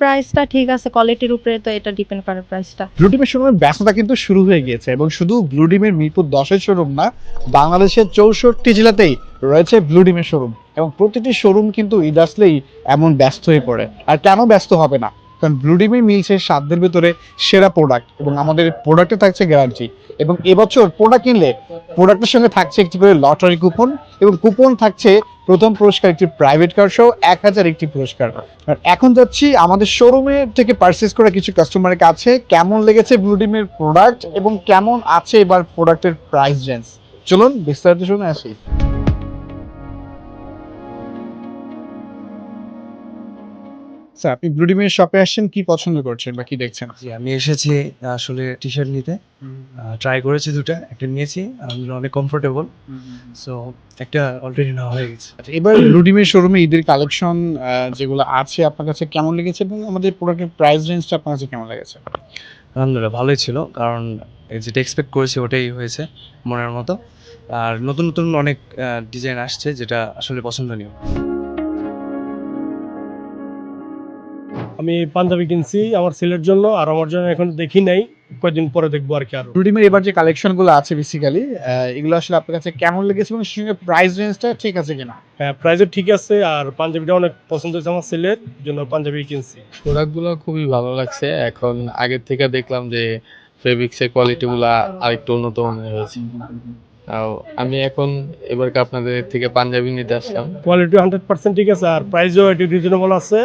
প্রাইসটা ঠিক আছে কোয়ালিটির উপরে তো এটা ডিপেন্ড করে প্রাইসটা ব্লুডিমের শোরুমের ব্যস্ততা কিন্তু শুরু হয়ে গিয়েছে এবং শুধু ব্লুডিমের মিরপুর দশের শোরুম না, বাংলাদেশের চৌষট্টি জেলাতেই রয়েছে ব্লু ডিমের শোরুম এবং প্রতিটি শোরুম কিন্তু ঈদ আসলেই এমন ব্যস্ত হয়ে পড়ে। আর কেন ব্যস্ত হবে না? কারণ ব্লুডিমের মিলছে সাধ্যের ভিতরে সেরা প্রোডাক্ট এবং আমাদের প্রোডাক্টে থাকছে গ্যারান্টি এবং এবছর প্রোডাক্ট কিনলে প্রোডাক্টের সঙ্গে থাকছে একটি করে লটারি কুপন এবং কুপন থাকছে প্রথম পুরস্কার একটি প্রাইভেট কার সহ এক হাজার একটি পুরস্কার। আর এখন যাচ্ছি আমাদের শোরুমে থেকে পারচেস করা কিছু কাস্টমারের কাছে, কেমন লেগেছে ব্লুডিমের প্রোডাক্ট এবং কেমন আছে এবার প্রোডাক্টের প্রাইস রেঞ্জ চলুন বিস্তারিত শুনে আসি। স্যার আপনি ব্লুডিমের শপে আসছেন কি পছন্দ করছেন বা কি দেখছেন? জি আমি এসেছি আসলে টি শার্ট নিতে ট্রাই করেছি দুটো একটা নিয়েছি অনেক কমফোর্টেবল সো একটা অলরেডি নেওয়া হয়ে গেছে। আচ্ছা এবার ব্লুডিমের শোরুমে ঈদের কালেকশন যেগুলো আছে আপনার কাছে কেমন লেগেছে এবং আমাদের প্রোডাক্টের প্রাইস রেঞ্জটা আপনার কাছে কেমন লেগেছে? আলহামদুলিল্লাহ ভালোই ছিল কারণ যেটা এক্সপেক্ট করেছি ওটাই হয়েছে মনের মতো। আর নতুন নতুন অনেক ডিজাইন আসছে যেটা আসলে পছন্দনীয়। আমি পাঞ্জাবি কিনছি আমার ছেলের জন্য আর আমার জন্য এখন দেখি নাই কয়েকদিন পরে দেখব আর কি আরও। ব্লুডিমের এবার যে কালেকশনগুলো আছে বেসিক্যালি এগুলো আসলে আপনার কাছে কেমন লেগেছে এবং সঙ্গে প্রাইস রেঞ্জটা ঠিক আছে কিনা? হ্যাঁ প্রাইসও ঠিক আছে আর পাঞ্জাবিটা অনেক পছন্দ হয়েছে আমার ছেলের জন্য পাঞ্জাবি কিনছি। প্রোডাক্টগুলো খুবই ভালো লাগছে। এখন আগের থেকে দেখলাম যে ফেব্রিক্সের কোয়ালিটিগুলো আরেকটু উন্নত মানের হয়েছে। আমি এখন এবারকে আপনাদের থেকে পাঞ্জাবি নিতে আসলাম। কোয়ালিটি হান্ড্রেড পার্সেন্ট ঠিক আছে আর প্রাইসও একটু রিজনেবল আছে।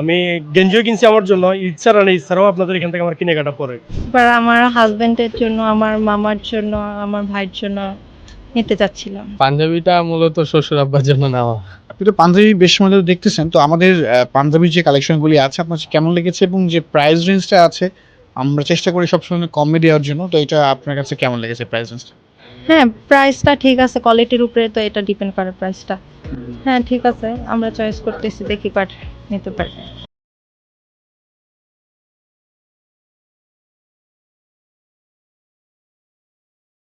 আমি গেঞ্জিও কিনছি আমার জন্য ইচ্ছারা নেই ইচ্ছারাও আপনাদের এখান থেকে আমার কেনাকাটা পরে। এবার আমার হাজবেন্ডের জন্য আমার মামার জন্য আমার ভাইয়ের জন্য নিতে চাচ্ছিলাম। পাঞ্জাবিটা মূলত শ্বশুর আব্বার জন্য নেওয়া। আপনি তো পাঞ্জাবি বেশ সময় দেখতেছেন তো আমাদের পাঞ্জাবির যে কালেকশনগুলি আছে আপনার কেমন লেগেছে এবং যে প্রাইস রেঞ্জটা আছে আমরা চেষ্টা করি সবসময় কমে দেওয়ার জন্য তো এটা আপনার কাছে কেমন লেগেছে প্রাইস রেঞ্জটা হ্যাঁ প্রাইসটা ঠিক আছে কোয়ালিটির উপরে তো এটা ডিপেন্ড করে প্রাইসটা হ্যাঁ ঠিক আছে, আমরা চয়েস করতেছি, দেখি পাট নিতে পারি